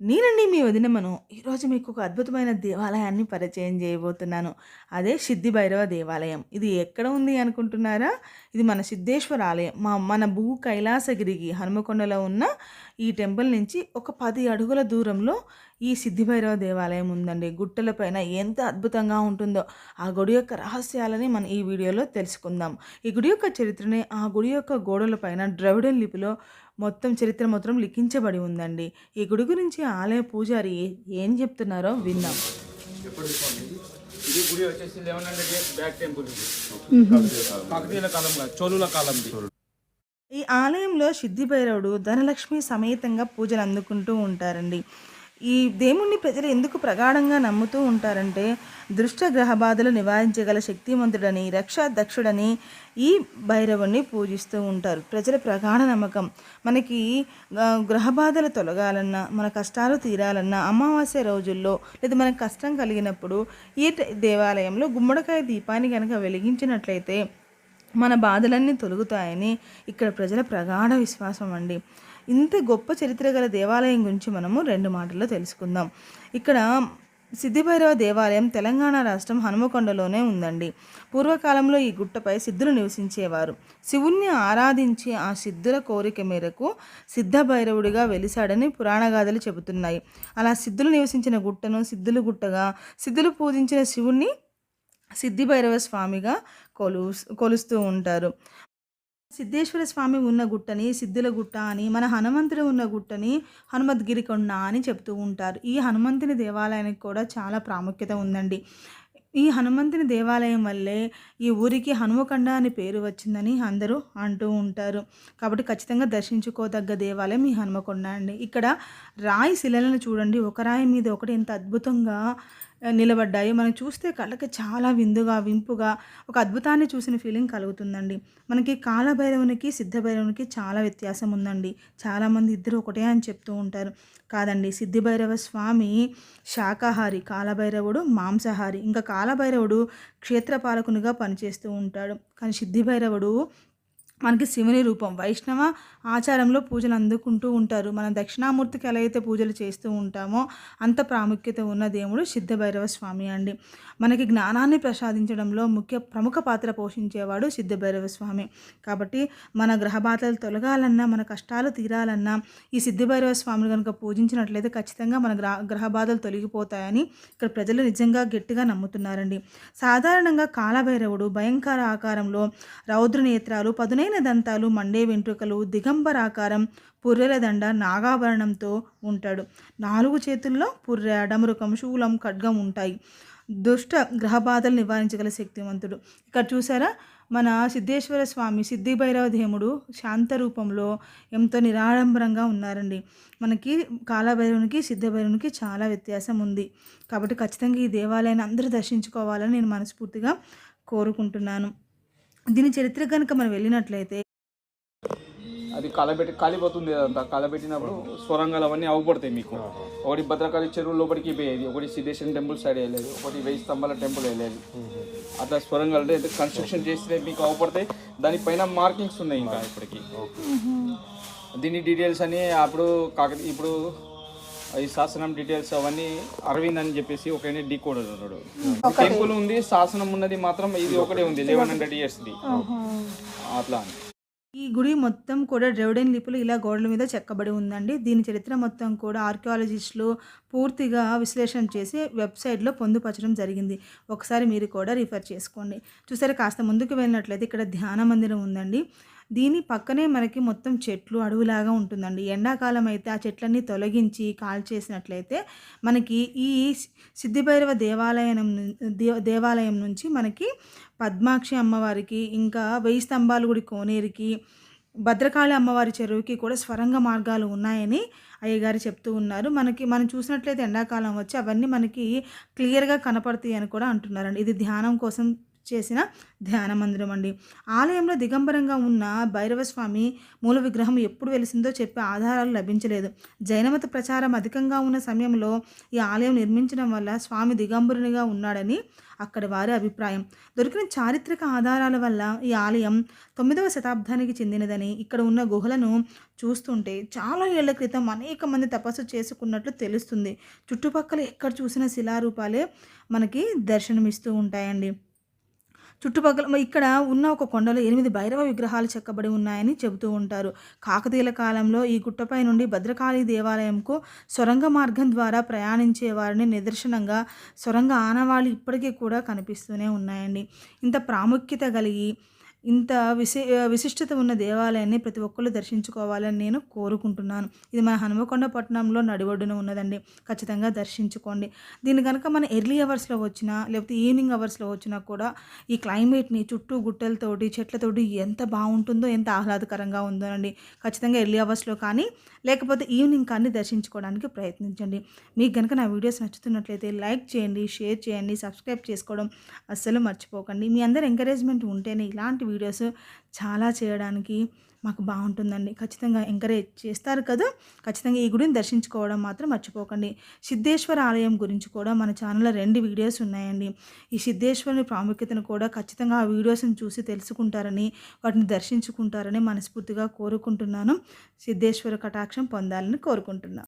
నేనండి మీ వదినమ్మను. ఈరోజు మీకు ఒక అద్భుతమైన దేవాలయాన్ని పరిచయం చేయబోతున్నాను. అదే సిద్ధి భైరవ దేవాలయం. ఇది ఎక్కడ ఉంది అనుకుంటున్నారా? ఇది మన సిద్ధేశ్వర ఆలయం. మా మన భూ కైలాసగిరికి హనుమకొండలో ఉన్న ఈ టెంపుల్ నుంచి ఒక పది అడుగుల దూరంలో ఈ సిద్ధిభైరవ దేవాలయం ఉందండి. గుట్టల పైన ఎంత అద్భుతంగా ఉంటుందో, ఆ గుడి యొక్క రహస్యాలని మనం ఈ వీడియోలో తెలుసుకుందాం. ఈ గుడి యొక్క చరిత్రని ఆ గుడి యొక్క గోడల పైన ద్రవిడన్ లిపిలో మొత్తం చరిత్ర మొత్తం లిఖించబడి ఉందండి. ఈ గుడి గురించి ఆలయ పూజారి ఏం చెప్తున్నారో విందాం. ఇది గుడి వచ్చేసి eleven hundred years back temple ఇది. కాకతీయుల కాలం కాదు చోళుల కాలంది ఈ ఆలయంలో సిద్ధి భైరవుడు ధనలక్ష్మి సమేతంగా పూజలు అందుకుంటూ ఉంటారండి. ఈ దేవుణ్ణి ప్రజలు ఎందుకు ప్రగాఢంగా నమ్ముతూ ఉంటారంటే దృష్ట గ్రహ బాధలు నివారించగల శక్తిమంతుడని రక్షాధ్యక్షుడని దక్షుడని ఈ భైరవుణ్ణి పూజిస్తూ ఉంటారు. ప్రజల ప్రగాఢ నమ్మకం. మనకి గ్రహ బాధలు తొలగాలన్నా మన కష్టాలు తీరాలన్నా అమావాస్య రోజుల్లో లేదా మనకు కష్టం కలిగినప్పుడు ఈ దేవాలయంలో గుమ్మడికాయ దీపాన్ని కనుక వెలిగించినట్లయితే మన బాధలన్నీ తొలగుతాయని ఇక్కడ ప్రజల ప్రగాఢ విశ్వాసం అండి. ఇంత గొప్ప చరిత్ర గల దేవాలయం గురించి మనము రెండు మాటల్లో తెలుసుకుందాం. ఇక్కడ సిద్ధిభైరవ దేవాలయం తెలంగాణ రాష్ట్రం హనుమకొండలోనే ఉందండి. పూర్వకాలంలో ఈ గుట్టపై సిద్ధులు నివసించేవారు. శివుణ్ణి ఆరాధించి ఆ సిద్ధుల కోరిక మేరకు సిద్ధ భైరవుడిగా వెలిశాడని పురాణగాథలు చెబుతున్నాయి. అలా సిద్ధులు నివసించిన గుట్టను సిద్ధులు గుట్టగా సిద్ధులు పూజించిన శివుణ్ణి సిద్ధి భైరవ స్వామిగా కొలు కొలుస్తూ ఉంటారు. సిద్ధేశ్వర స్వామి ఉన్న గుట్టని సిద్ధుల గుట్ట అని మన హనుమంతుడు ఉన్న గుట్టని హనుమద్గిరి కొండ అని చెప్తూ ఉంటారు. ఈ హనుమంతుని దేవాలయానికి కూడా చాలా ప్రాముఖ్యత ఉందండి. ఈ హనుమంతుని దేవాలయం వల్లే ఈ ఊరికి హనుమకొండ అని పేరు వచ్చిందని అందరూ అంటూ ఉంటారు. కాబట్టి ఖచ్చితంగా దర్శించుకోదగ్గ దేవాలయం ఈ హనుమకొండ అండి. ఇక్కడ రాయి శిలలను చూడండి. ఒక రాయి మీద ఒకటి ఎంత అద్భుతంగా నిలబడ్డాయి. మనం చూస్తే కళ్ళకి చాలా విందుగా వింపుగా ఒక అద్భుతాన్ని చూసిన ఫీలింగ్ కలుగుతుందండి. మనకి కాలభైరవునికి సిద్ధభైరవునికి చాలా వ్యత్యాసం ఉందండి. చాలామంది ఇద్దరు ఒకటే అని చెప్తూ ఉంటారు. కాదండి సిద్ధిభైరవ స్వామి శాకాహారి కాలభైరవుడు మాంసాహారి. ఇంకా కాలభైరవుడు క్షేత్రపాలకునిగా పనిచేస్తూ ఉంటాడు. కానీ సిద్ధిభైరవుడు మనకి శివుని రూపం వైష్ణవ ఆచారంలో పూజలు అందుకుంటూ ఉంటారు. మనం దక్షిణామూర్తికి ఎలా అయితే పూజలు చేస్తూ ఉంటామో అంత ప్రాముఖ్యత ఉన్న దేవుడు సిద్ధభైరవ స్వామి అండి. మనకి జ్ఞానాన్ని ప్రసాదించడంలో ముఖ్య ప్రముఖ పాత్ర పోషించేవాడు సిద్ధభైరవ స్వామి. కాబట్టి మన గ్రహ బాధలు తొలగాలన్నా మన కష్టాలు తీరాలన్నా ఈ సిద్ధభైరవ స్వామిని కనుక పూజించినట్లయితే ఖచ్చితంగా మన గ్రహ గ్రహ బాధలు తొలగిపోతాయని ఇక్కడ ప్రజలు నిజంగా గట్టిగా నమ్ముతున్నారండి. సాధారణంగా కాలభైరవుడు భయంకర ఆకారంలో రౌద్ర నేత్రాలు సన్నైన దంతాలు మండే వెంట్రుకలు దిగంబరాకారం పుర్రెల దండ నాగాభరణంతో ఉంటాడు. నాలుగు చేతుల్లో పుర్రె డమరుకం శూలం ఖడ్గం ఉంటాయి. దుష్ట గ్రహబాధలు నివారించగల శక్తివంతుడు. ఇక్కడ చూసారా? మన సిద్ధేశ్వర స్వామి సిద్ధి భైరవ దేముడు శాంత రూపంలో ఎంతో నిరాడంబరంగా ఉన్నారండి. మనకి కాలభైరవునికి సిద్ధభైరవునికి చాలా వ్యత్యాసం ఉంది. కాబట్టి ఖచ్చితంగా ఈ దేవాలయాన్ని అందరూ దర్శించుకోవాలని నేను మనస్ఫూర్తిగా కోరుకుంటున్నాను. దీని చరిత్ర కనుక మనం వెళ్ళినట్లయితే అది కాలబెట్టి కాలిపోతుంది అదంతా. కాలబెట్టినప్పుడు స్వరంగాలు అవన్నీ అవపడతాయి మీకు. ఒకటి భద్రకాళి చెరువు లోపలికి పోయేది ఒకటి సిద్ధేశ్వరం టెంపుల్ సైడ్ వెళ్ళేది ఒకటి వెయ్యి స్తంభాల టెంపుల్ వెళ్ళేది. అట్లా స్వరంగాలు అంటే కన్స్ట్రక్షన్ చేస్తే మీకు అవపడతాయి. దానిపైన మార్కింగ్స్ ఉన్నాయి ఇంకా ఇప్పటికి. దీని డీటెయిల్స్ అని అప్పుడు కాక ఇప్పుడు ఈ శాసనం డీటెయిల్స్ అవన్నీ అరవింద్ అని చెప్పేసి ఒక డీ కోడ్ ఉన్నాడు. టెంపుల్ ఉంది శాసనం ఉన్నది మాత్రం ఇది ఒకటే ఉంది లెవెన్ హండ్రెడ్ ఇయర్స్ది అట్లా అని. ఈ గుడి మొత్తం కూడా ద్రవిడన్ లిపులు ఇలా గోడల మీద చెక్కబడి ఉందండి. దీని చరిత్ర మొత్తం కూడా ఆర్కియాలజిస్టులు పూర్తిగా విశ్లేషణ చేసి వెబ్సైట్లో పొందుపరచడం జరిగింది. ఒకసారి మీరు కూడా రిఫర్ చేసుకోండి. చూసారా కాస్త ముందుకు వెళ్ళినట్లయితే ఇక్కడ ధ్యాన మందిరం ఉందండి. దీని పక్కనే మనకి మొత్తం చెట్లు అడవిలాగా ఉంటుందండి. ఎండాకాలం అయితే ఆ చెట్లన్నీ తొలగించి కాల్చేసినట్లయితే మనకి ఈ సిద్ధిభైరవ దేవాలయం ను- దేవాలయం నుంచి మనకి పద్మాక్షి అమ్మవారికి ఇంకా వెయ్యి స్తంభాలు గుడి కోనేరికి భద్రకాళి అమ్మవారి చెరువుకి కూడా స్వరంగ మార్గాలు ఉన్నాయని అయ్యగారు చెప్తూ ఉన్నారు. మనకి మనం చూసినట్లయితే ఎండాకాలం వచ్చి అవన్నీ మనకి క్లియర్గా కనపడతాయి అని కూడా అంటున్నారండి. ఇది ధ్యానం కోసం చేసిన ధ్యాన మందిరం అండి. ఆలయంలో దిగంబరంగా ఉన్న భైరవ స్వామి మూల విగ్రహం ఎప్పుడు వెలిసిందో చెప్పే ఆధారాలు లభించలేదు. జైనమత ప్రచారం అధికంగా ఉన్న సమయంలో ఈ ఆలయం నిర్మించడం వల్ల స్వామి దిగంబరునిగా ఉన్నాడని అక్కడి వారి అభిప్రాయం. దొరికిన చారిత్రక ఆధారాల వల్ల ఈ ఆలయం తొమ్మిదవ శతాబ్దానికి చెందినదని ఇక్కడ ఉన్న గుహలను చూస్తుంటే చాలా ఏళ్ళ క్రితం అనేక మంది తపస్సు చేసుకున్నట్లు తెలుస్తుంది. చుట్టుపక్కల ఎక్కడ చూసిన శిలారూపాలే మనకి దర్శనమిస్తూ ఉంటాయండి. చుట్టుపక్కల ఇక్కడ ఉన్న ఒక కొండలో ఎనిమిది భైరవ విగ్రహాలు చెక్కబడి ఉన్నాయని చెబుతూ ఉంటారు. కాకతీయుల కాలంలో ఈ గుట్టపై నుండి భద్రకాళి దేవాలయంకు సొరంగ మార్గం ద్వారా ప్రయాణించే వారిని నిదర్శనంగా సొరంగ ఆనవాళ్ళు ఇప్పటికీ కూడా కనిపిస్తూనే ఉన్నాయండి. ఇంత ప్రాముఖ్యత కలిగి ఇంత విశి విశిష్టత ఉన్న దేవాలయాన్ని ప్రతి ఒక్కరు దర్శించుకోవాలని నేను కోరుకుంటున్నాను. ఇది మన హనుమకొండ పట్టణంలో నడిబొడ్డున ఉన్నదండి. ఖచ్చితంగా దర్శించుకోండి. దీన్ని కనుక మన ఎర్లీ అవర్స్లో వచ్చినా లేకపోతే ఈవినింగ్ అవర్స్లో వచ్చినా కూడా ఈ క్లైమేట్ని చుట్టూ గుట్టలతోటి చెట్లతోటి ఎంత బాగుంటుందో ఎంత ఆహ్లాదకరంగా ఉందోనండి. ఖచ్చితంగా ఎర్లీ అవర్స్లో కానీ లేకపోతే ఈవినింగ్ కానీ దర్శించుకోవడానికి ప్రయత్నించండి. మీకు కనుక నా వీడియోస్ నచ్చుతున్నట్లయితే లైక్ చేయండి షేర్ చేయండి సబ్స్క్రైబ్ చేసుకోవడం అస్సలు మర్చిపోకండి. మీ అందరి ఎంకరేజ్మెంట్ ఉంటేనే ఇలాంటి వీడియోస్ చాలా చేయడానికి మాకు బాగుంటుందండి. ఖచ్చితంగా ఎంకరేజ్ చేస్తారు కదా? ఖచ్చితంగా ఈ గుడిని దర్శించుకోవడం మాత్రం మర్చిపోకండి. సిద్ధేశ్వర ఆలయం గురించి కూడా మన ఛానల్లో రెండు వీడియోస్ ఉన్నాయండి. ఈ సిద్ధేశ్వరుని ప్రాముఖ్యతను కూడా ఖచ్చితంగా ఆ వీడియోస్ని చూసి తెలుసుకుంటారని వాటిని దర్శించుకుంటారని మనస్ఫూర్తిగా కోరుకుంటున్నాను. సిద్ధేశ్వర కటాక్షం పొందాలని కోరుకుంటున్నాను